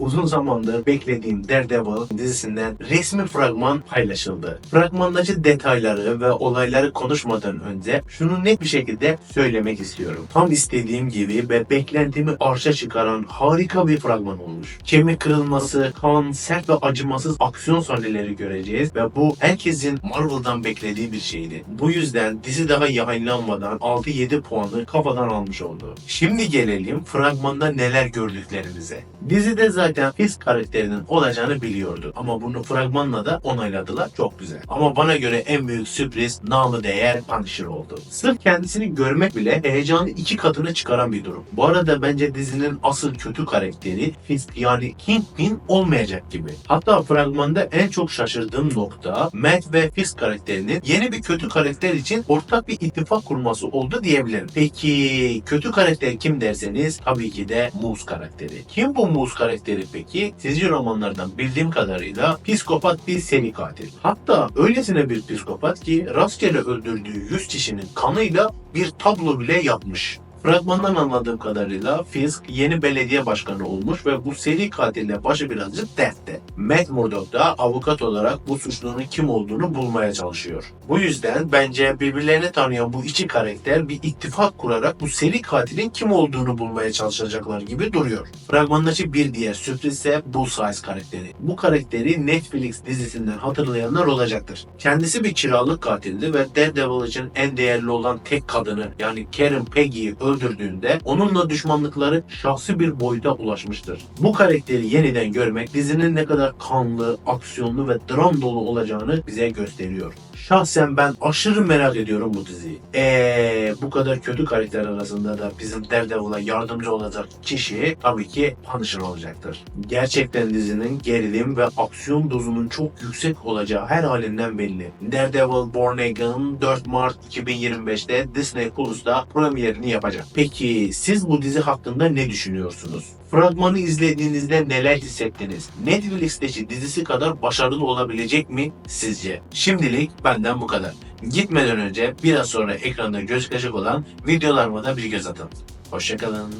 Uzun zamandır beklediğim Daredevil dizisinden resmi fragman paylaşıldı. Fragmandaki detayları ve olayları konuşmadan önce şunu net bir şekilde söylemek istiyorum. Tam istediğim gibi ve beklentimi arşa çıkaran harika bir fragman olmuş. Kemik kırılması, kan, sert ve acımasız aksiyon sahneleri göreceğiz ve bu herkesin Marvel'dan beklediği bir şeydi. Bu yüzden dizi daha yayınlanmadan 6-7 puanı kafadan almış oldu. Şimdi gelelim fragmanda neler gördüklerimize. Dizide zaten Fisk karakterinin olacağını biliyordu ama bunu fragmanla da onayladılar. Çok güzel. Ama bana göre en büyük sürpriz namı değer Punisher oldu. Sırf kendisini görmek bile heyecanı iki katına çıkaran bir durum. Bu arada bence dizinin asıl kötü karakteri Fisk yani Kingpin olmayacak gibi. Hatta fragmanda en çok şaşırdığım nokta Matt ve Fisk karakterinin yeni bir kötü karakter için ortak bir ittifak kurması oldu diyebilirim. Peki kötü karakter kim derseniz tabii ki de Moose karakteri. Kim bu Moose karakteri peki? Çizgi romanlardan bildiğim kadarıyla psikopat bir seri katil. Hatta öylesine bir psikopat ki rastgele öldürdüğü 100 kişinin kanıyla bir tablo bile yapmış. Fragmandan anladığım kadarıyla Fisk yeni belediye başkanı olmuş ve bu seri katille başı birazcık dertte. Matt Murdock da avukat olarak bu suçlunun kim olduğunu bulmaya çalışıyor. Bu yüzden bence birbirlerini tanıyan bu iki karakter bir ittifak kurarak bu seri katilin kim olduğunu bulmaya çalışacaklar gibi duruyor. Fragmandaki bir diğer sürpriz ise Bullseye karakteri. Bu karakteri Netflix dizisinden hatırlayanlar olacaktır. Kendisi bir kiralık katildi ve Daredevil için en değerli olan tek kadını yani Karen Peggy'yi öldürdüğünde onunla düşmanlıkları şahsi bir boyuta ulaşmıştır. Bu karakteri yeniden görmek dizinin ne kadar kanlı, aksiyonlu ve dram dolu olacağını bize gösteriyor. Şahsen ben aşırı merak ediyorum bu diziyi. Eee bu kadar kötü karakter arasında da bizim Daredevil'a yardımcı olacak kişi tabii ki Punisher olacaktır. Gerçekten dizinin gerilim ve aksiyon dozunun çok yüksek olacağı her halinden belli. Daredevil Born Again 4 Mart 2025'te Disney Plus'ta premierini yapacak. Peki siz bu dizi hakkında ne düşünüyorsunuz? Fragmanı izlediğinizde neler hissettiniz? Netflix'teki dizisi kadar başarılı olabilecek mi sizce? Şimdilik benden bu kadar. Gitmeden önce biraz sonra ekranda gözükecek olan videolarıma da bir göz atın. Hoşçakalın.